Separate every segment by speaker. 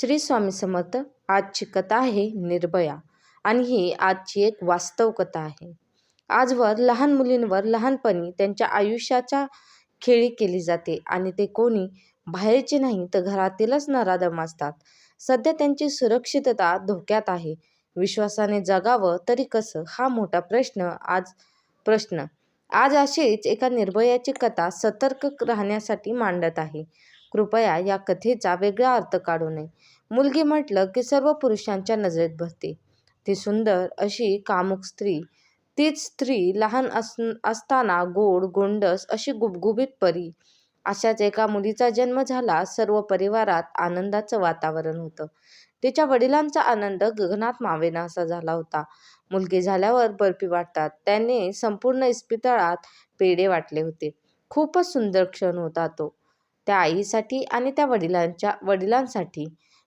Speaker 1: श्री स्वामी समर्थ आजची कथा आहे निर्भया आणि ही आजची एक वास्तव कथा आहे. आजवर लहान मुलींवर लहानपणी त्यांच्या आयुष्याच्या खेळी केली जाते आणि ते कोणी बाहेरचे नाही तर घरातीलच नराधम असतात. सध्या त्यांची सुरक्षितता धोक्यात आहे. विश्वासाने जगावं तरी कसं? हा मोठा प्रश्न आज प्रश्न. आज अशीच एका निर्भयाची कथा सतर्क राहण्यासाठी मांडत आहे. कृपया या कथेचा वेगळा अर्थ काढू नये. मुलगी म्हटलं की सर्व पुरुषांच्या नजरेत भरते ती सुंदर अशी कामुक स्त्री. तीच स्त्री लहान अस असताना गोड गोंडस अशी गुबगुबीत परी. अशाच एका मुलीचा जन्म झाला सर्व परिवारात आनंदाचं वातावरण होतं. तिच्या वडिलांचा आनंद गगनात मावेनासा झाला होता. मुलगी झाल्यावर बर्फी वाटतात. त्याने संपूर्ण इस्पितळात पेढे वाटले होते. खूपच सुंदर क्षण होता तो. त्या आईसाठी आणि त्या वडिलांच्या वडिलांसाठी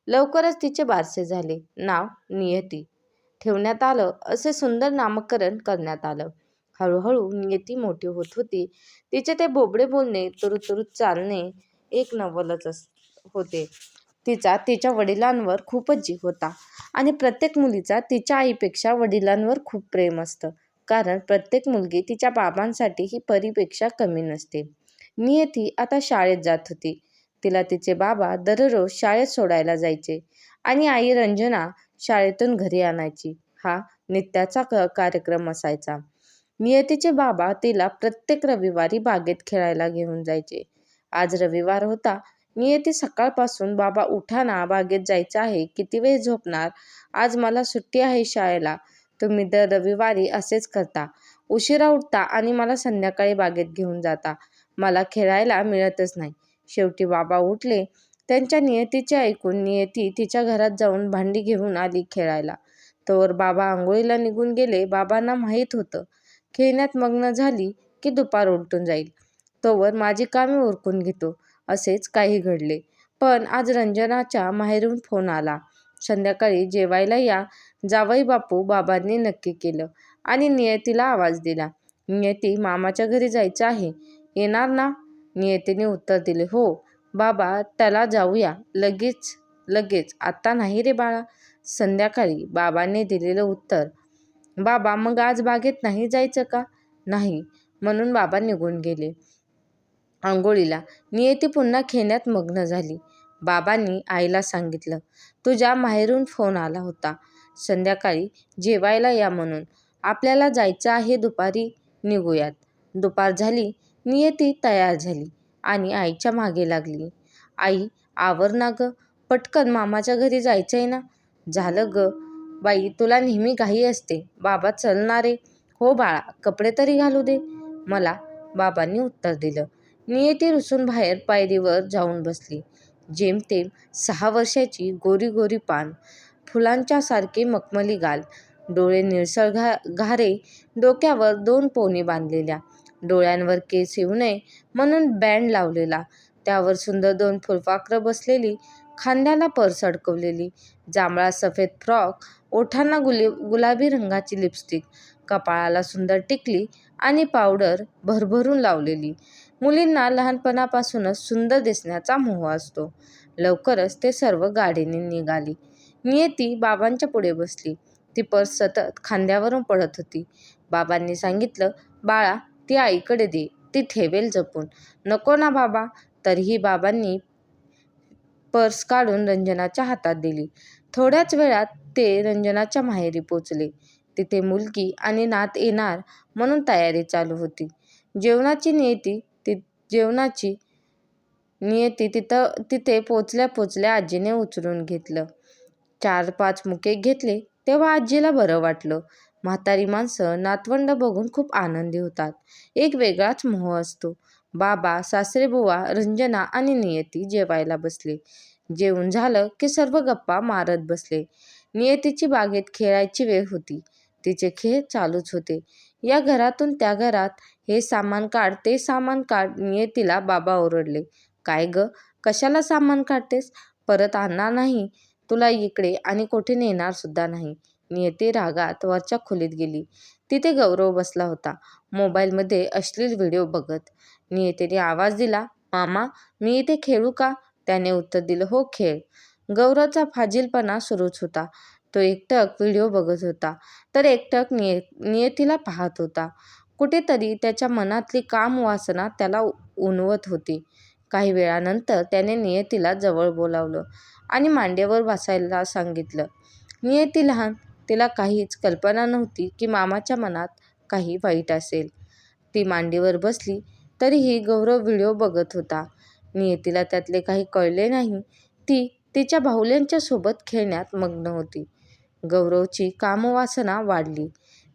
Speaker 1: लवकरच तिचे बारसे झाले. नाव नियती. ठेवण्यात आलं असे सुंदर नामकरण करण्यात आलं. हळूहळू नियती मोठी होत होती. तिचे ते बोबडे बोलणे तुरुतुरुत चालणे एक नवलच अस होते. तिचा तिच्या वडिलांवर खूपच जीव होता आणि प्रत्येक मुलीचा तिच्या आईपेक्षा वडिलांवर खूप प्रेम असतं. कारण प्रत्येक मुलगी तिच्या बाबांसाठी ही परीपेक्षा कमी नसते. नियती आता शाळेत जात होती. तिला तिचे बाबा दररोज शाळेत सोडायला जायचे आणि आई रंजना शाळेतून घरी आणायची. हा नित्याचा क कार्यक्रम असायचा. नियतीचे बाबा तिला प्रत्येक रविवारी बागेत खेळायला घेऊन जायचे. आज रविवार होता. नियती सकाळपासून बाबा उठाना बागेत जायचं आहे. किती वेळ झोपणार? आज मला सुट्टी आहे शाळेला. तुम्ही दर रविवारी असेच करता. उशिरा उठता आणि मला संध्याकाळी बागेत घेऊन जाता. मला खेळायला मिळतच नाही. शेवटी बाबा उठले. त्यांच्या नियतीचे ऐकून नियती तिच्या घरात जाऊन भांडी घेऊन आली खेळायला. तोवर बाबा आंघोळीला निघून गेले. बाबांना माहीत होतं. खेळण्यात मग्न झाली की दुपार उलटून जाईल. तोवर माझी कामे उरकून घेतो. असेच काही घडले. पण आज रंजनाच्या माहेरून फोन आला. संध्याकाळी जेवायला या. जावई बापू बाबांनी नक्की केलं आणि नियतीला आवाज दिला. नियती मामाच्या घरी जायचं आहे. येणार ना? नियतीने उत्तर दिले. हो बाबा त्याला जाऊया. लगेच लगेच. आत्ता नाही रे बाळा. संध्याकाळी बाबांनी दिलेलं उत्तर. बाबा मग आज बागेत नाही जायचं का? नाही म्हणून बाबा निघून गेले. आंघोळीला. नियती पुन्हा खेळण्यात मग्न झाली. बाबांनी आईला सांगितलं तुझ्या माहेरून फोन आला होता. संध्याकाळी जेवायला या म्हणून. आपल्याला जायचं आहे दुपारी. निघूयात. दुपार झाली. नियती तयार झाली आणि आईच्या मागे लागली. आई आवर ना ग पटकन मामाच्या घरी जायचं आहे ना? झालं ग. बाई तुला नेहमी घाई असते. बाबा चलणारे हो बाळा कपडे तरी घालू दे. मला बाबांनी उत्तर दिलं. नियती रुसून बाहेर पायरीवर जाऊन बसली. जेमतेम सहा वर्षाची गोरी गोरी पान फुलांच्या सारखे मखमली गाल डोळे निळसळ घा घारे डोक्यावर दोन पोनी बांधलेल्या डोळ्यांवर केस येऊ नये म्हणून बँड लावलेला. त्यावर सुंदर दोन फुलपाखरं बसलेली खांद्याला पर्स अडकवलेली जांभळा सफेद फ्रॉक ओठांना गुली गुलाबी रंगाची लिपस्टिक कपाळाला सुंदर टिकली आणि पावडर भरभरून लावलेली. मुलींना लहानपणापासूनच सुंदर दिसण्याचा मोह असतो. लवकरच ते सर्व गाडीने निघाली. नियती बाबांच्या पुढे बसली. ती पर्स सतत खांद्यावरून पडत होती. बाबांनी सांगितलं बाळा ती आईकडे दे ती ठेवेल जपून. नको ना बाबा. तरीही बाबांनी पर्स काढून रंजनाच्या हातात दिली. थोड्याच वेळात ते रंजनाच्या माहेरी पोचले. तिथे मुलगी आणि नात येणार म्हणून तयारी चालू होती. जेवणाची नियती ती जेवणाची नियती तिथं तिथे पोचल्या पोचल्या आजीने उचलून घेतलं. चार पाच मुके घेतले तेव्हा आजीला बरं वाटलं. म्हातारी माणसं नातवंड बघून खूप आनंदी होतात. एक वेगळाच मोह असतो. बाबा सासरेबुवा रंजना आणि नियती जेवायला बसले. जेवण झालं की सर्व गप्पा मारत बसले. नियतीची बागेत खेळायची वेळ होती. तिचे खेळ चालूच होते. या घरातून त्या घरात हे सामान काढ ते सामान काढ नियतीला बाबा ओरडले. काय ग? कशाला सामान काढतेस? परत आणणार नाही. तुला इकडे आणि कोठे नेणार सुद्धा नाही. नियती रागात वरच्या खोलीत गेली तिथे गौरव बसला होता मोबाईलमध्ये अश्लील व्हिडिओ बघत नियतीने आवाज दिला मामा मी इथे खेळू का त्याने उत्तर दिलं हो खेळ गौरवचा फाजीलपणा सुरूच होता. तो एकटक व्हिडिओ बघत होता, तर एकटक नियतीला पाहत होता. कुठेतरी त्याच्या मनातली कामवासना त्याला उणवत होती. काही वेळानंतर त्याने नियतीला जवळ बोलावलं आणि मांडीवर बसायला सांगितलं. नियती लहान, तिला काहीच कल्पना नव्हती की मामाच्या मनात काही वाईट असेल. ती मांडीवर बसली, तरीही गौरव व्हिडिओ बघत होता. नियतीला त्यातले काही कळले नाही. ती तिच्या बाहुल्यांच्या सोबत खेळण्यात मग्न होती. गौरवची कामवासना वाढली.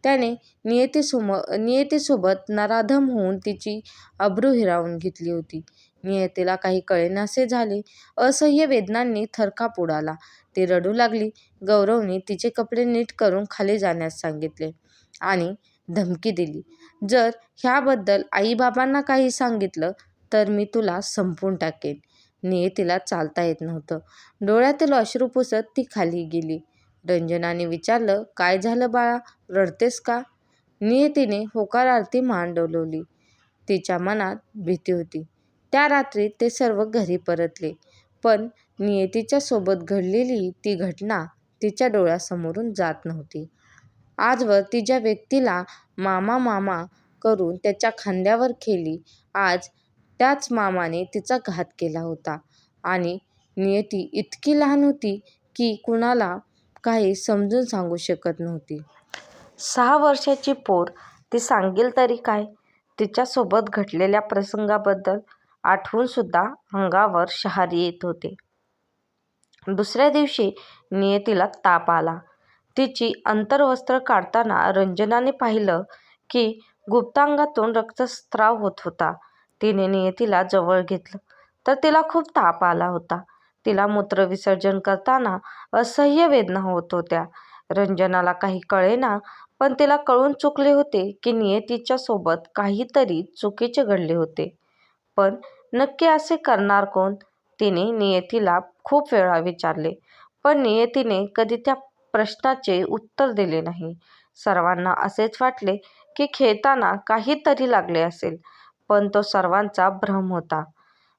Speaker 1: त्याने नियतीसमो नियतीसोबत नराधम होऊन तिची अब्रू हिरावून घेतली होती. नियतीला काही कळेनासे झाले. असह्य वेदनांनी थरकाप उडाला. ती रडू लागली. गौरवने तिचे कपडे नीट करून खाली जाण्यास सांगितले आणि धमकी दिली, जर ह्याबद्दल आईबाबांना काही सांगितलं तर मी तुला संपवून टाकेन. नियतीला चालता येत नव्हतं. डोळ्यातील अश्रू पुसत ती खाली गेली. रंजनाने विचारलं, काय झालं बाळा, रडतेस का? नियतीने होकारार्थी मान डोलवली तिच्या मनात भीती होती. त्या रात्री ते सर्व घरी परतले, पण नियतीच्या सोबत घडलेली ती घटना तिच्या डोळ्यासमोरून जात नव्हती. आजवर ती ज्या व्यक्तीला मामा मामा करून त्याच्या खांद्यावर खेळली, आज त्याच मामाने तिचा घात केला होता आणि नियती इतकी लहान होती की कुणाला काही समजून सांगू शकत नव्हती. सहा वर्षांची पोर ती सांगेल तरी काय? तिच्यासोबत घडलेल्या प्रसंगाबद्दल आठवूनसुद्धा अंगावर शहारे येत होते. दुसऱ्या दिवशी नियतीला ताप आला. तिची अंतर्वस्त्र काढताना रंजनाने पाहिलं की गुप्तांगातून रक्तस्राव होत होता. तिने नियतीला जवळ घेतलं, तर तिला खूप ताप आला होता. तिला मूत्रविसर्जन करताना असह्य वेदना होत होत्या. रंजनाला काही कळेना, पण तिला कळून चुकले होते की नियतीच्या सोबत काहीतरी चुकीचे घडले होते. पण नक्की असे करणार कोण? तिने नियतीला खूप वेळा विचारले, पण नियतीने कधी त्या प्रश्नाचे उत्तर दिले नाही. सर्वांना असेच वाटले की खेळताना काहीतरी लागले असेल, पण तो सर्वांचा भ्रम होता.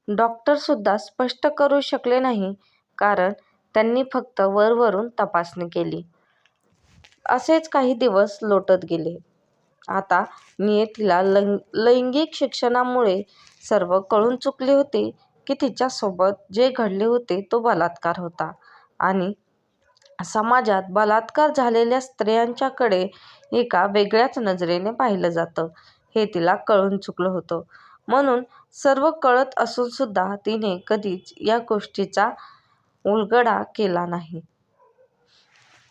Speaker 1: डॉक्टरसुद्धा स्पष्ट करू शकले नाही, कारण त्यांनी फक्त वरवरून तपासणी केली. असेच काही दिवस लोटत गेले. आता नियतीला लैंगिक शिक्षणामुळे सर्व कळून चुकले होते की तिच्यासोबत जे घडले होते तो बलात्कार होता आणि समाजात बलात्कार झालेल्या स्त्रियांच्याकडे एका वेगळ्याच नजरेने पाहिलं जातं, हे तिला कळून चुकलं होतं. म्हणून सर्व कळत असूनसुद्धा तिने कधीच या गोष्टीचा उलगडा केला नाही.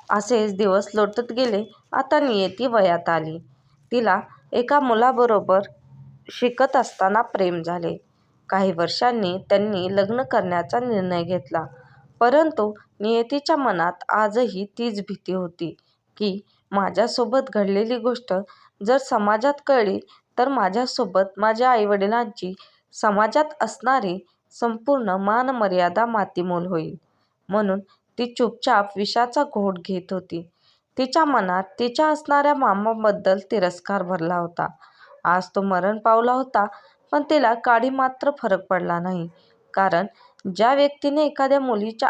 Speaker 1: असेच दिवस लोटत गेले. आता नियती वयात आली. तिला एका मुलाबरोबर शिकत असताना प्रेम झाले. काही वर्षांनी त्यांनी लग्न करण्याचा निर्णय घेतला. परंतु नियतीच्या मनात आजही तीच भीती होती की माझ्यासोबत घडलेली गोष्ट जर समाजात कळली तर माझ्यासोबत माझ्या आईवडिलांची समाजात असणारी संपूर्ण मानमर्यादा मातीमोल होईल. म्हणून ती चुपचाप विषाचा घोट घेत होती. तिच्या मनात तिच्या असणाऱ्या मामाबद्दल तिरस्कार भरला होता. आज तो मरण पावला होता, पण तिला काडीमात्र फरक पडला नाही, कारण ज्या व्यक्तीने एखाद्या मुलीचे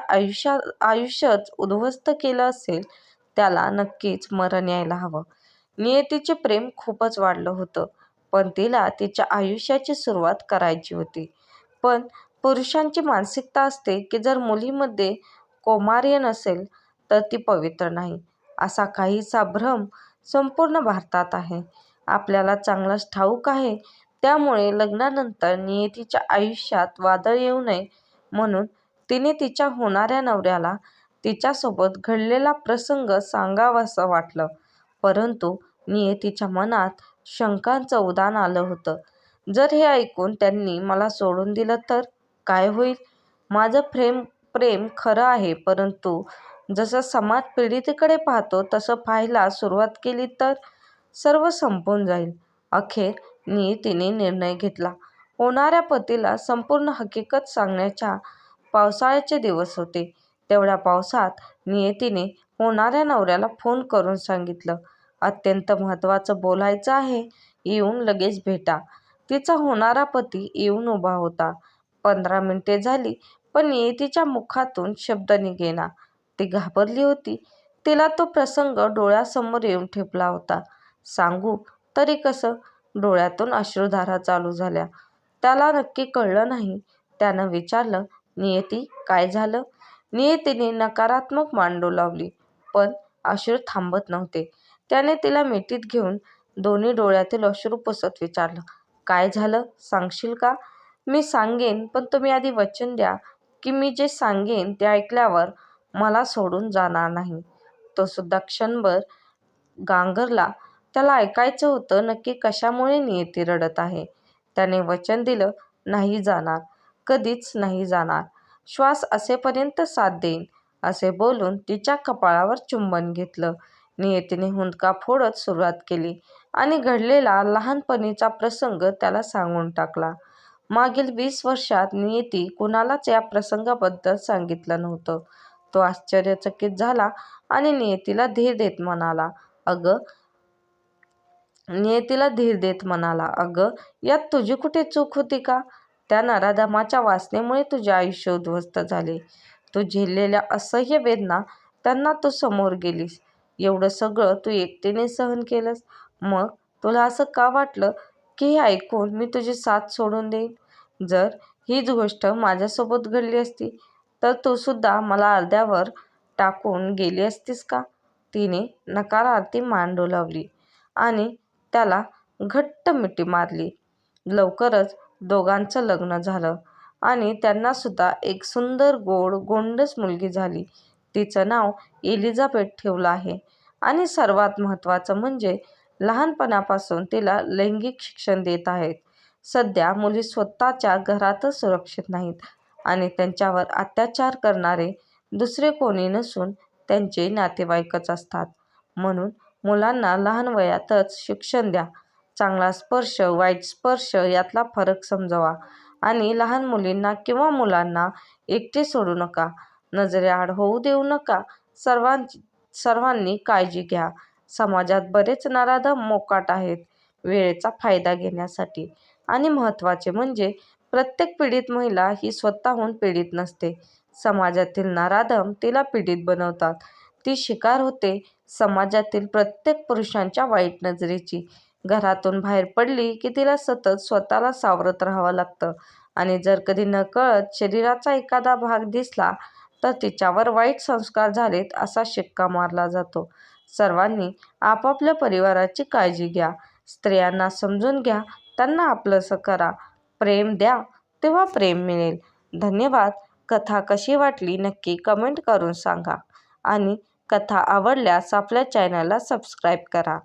Speaker 1: आयुष्यच उद्ध्वस्त केलं असेल, त्याला नक्कीच मरण यायला हवं. नियतीचे प्रेम खूपच वाढलं होतं, पण तिला तिच्या आयुष्याची सुरुवात करायची होती. पण पुरुषांची मानसिकता असते की जर मुलीमध्ये कौमार्य नसेल तर ती पवित्र नाही, असा काहीसा भ्रम संपूर्ण भारतात आहे. आपल्याला चांगलाच ठाऊक आहे. त्यामुळे लग्नानंतर नियतीच्या आयुष्यात वादळ येऊ नये म्हणून तिने तिच्या होणाऱ्या नवऱ्याला तिच्यासोबत घडलेला प्रसंग सांगावासं वाटलं. परंतु नियतीच्या मनात शंकांचं उदान आलं होतं. जर हे ऐकून त्यांनी मला सोडून दिलं तर काय होईल? माझं प्रेम प्रेम खरं आहे, परंतु जसं समाज पीडितेकडे पाहतो तसं पाहायला सुरुवात केली तर सर्व संपून जाईल. अखेर नियतीने निर्णय घेतला. होणाऱ्या पतीला संपूर्ण हकीकत सांगण्याच्या पावसाळ्याचे दिवस होते. तेवढ्या पावसात नियतीने होणाऱ्या नवऱ्याला फोन करून सांगितलं, अत्यंत महत्त्वाचं बोलायचं आहे, येऊन लगेच भेटा. तिचा होणारा पती येऊन उभा होता. पंधरा मिनिटे झाली, पण नियतीच्या मुखातून शब्द निघेना. ती घाबरली होती. तिला तो प्रसंग डोळ्यासमोर येऊन ठेपला होता. सांगू तरी कसं? डोळ्यातून अश्रुधारा चालू झाल्या. त्याला नक्की कळलं नाही. त्यानं विचारलं, नियती काय झालं? नियतीने नकारात्मक मांडू लावली पण अश्रू थांबत नव्हते. त्याने तिला मिठीत घेऊन दोन्ही डोळ्यातील अश्रू पुसत विचारलं, काय झालं सांगशील का? मी सांगेन पण तुम्ही आधी वचन द्या की मी जे सांगेन ते ऐकल्यावर मला सोडून जाणार नाही. तो सुद्धा क्षणभर गांगरला. त्याला ऐकायचं होतं नक्की कशामुळे नियती रडत आहे. त्याने वचन दिलं, नाही जाणार. कधीच नाही जाणार. श्वास असेपर्यंत साथ देईन. असे बोलून तिच्या कपाळावर चुंबन घेतलं. नियतीने हुंदका फोडत सुरुवात केली आणि घडलेला लहानपणीचा प्रसंग त्याला सांगून टाकला. मागील वीस वर्षात नियती कुणालाच या प्रसंगाबद्दल सांगितलं नव्हतं. तो आश्चर्यचकित झाला आणि नियतीला धीर देत म्हणाला, अगं नियतीला धीर देत म्हणाला, अगं यात तुझी कुठे चूक होती का? त्या नराधमाच्या वासनेमुळे तुझे आयुष्य उद्ध्वस्त झाले. तू झेललेल्या असह्य वेदना त्यांना तू समोर गेलीस. एवढं सगळं तू एकटीने सहन केलंस. मग तुला असं का वाटलं की हे ऐकून मी तुझी साथ सोडून देईन? जर हीच गोष्ट माझ्यासोबत घडली असती तर तू सुद्धा मला अर्ध्यावर टाकून गेली असतीस का? तिने नकारार्थी मान डोलावली आणि त्याला घट्ट मिठी मारली. लवकरच दोघांचं लग्न झालं आणि त्यांनासुद्धा एक सुंदर गोड गोंडस मुलगी झाली. तिचं नाव एलिझाबेथ ठेवलं आहे आणि सर्वात महत्त्वाचं म्हणजे लहानपणापासून तिला लैंगिक शिक्षण देत आहेत. सध्या मुली स्वतःच्या घरातच सुरक्षित नाहीत आणि त्यांच्यावर अत्याचार करणारे दुसरे कोणी नसून त्यांचे नातेवाईकच असतात. म्हणून मुलांना लहान वयातच शिक्षण द्या. चांगला स्पर्श, वाईट स्पर्श यातला फरक समजवा आणि लहान मुलींना किंवा मुलांना एकटे सोडू नका. नजरेआड होऊ देऊ नका. सर्वांनी काळजी घ्या. समाजात बरेच नराधम मोकाट आहेत वेळेचा फायदा घेण्यासाठी आणि महत्त्वाचे म्हणजे प्रत्येक पीडित महिला ही स्वतःहून पीडित नसते. समाजातील नराधम तिला पीडित बनवतात. ती शिकार होते समाजातील प्रत्येक पुरुषांच्या वाईट नजरेची. घरातून बाहेर पडली की तिला सतत स्वतःला सावरत राहावं लागतं आणि जर कधी नकळत शरीराचा एखादा भाग दिसला तर तिच्यावर वाईट संस्कार झालेत असा शिक्का मारला जातो. सर्वांनी आपापल्या परिवाराची काळजी घ्या. स्त्रियांना समजून घ्या. त्यांना आपलंसं करा. प्रेम द्या तेव्हा प्रेम मिळेल. धन्यवाद. कथा कशी वाटली नक्की कमेंट करून सांगा आणि कथा आवडल्यास आपल्या चॅनलला सबस्क्राईब करा.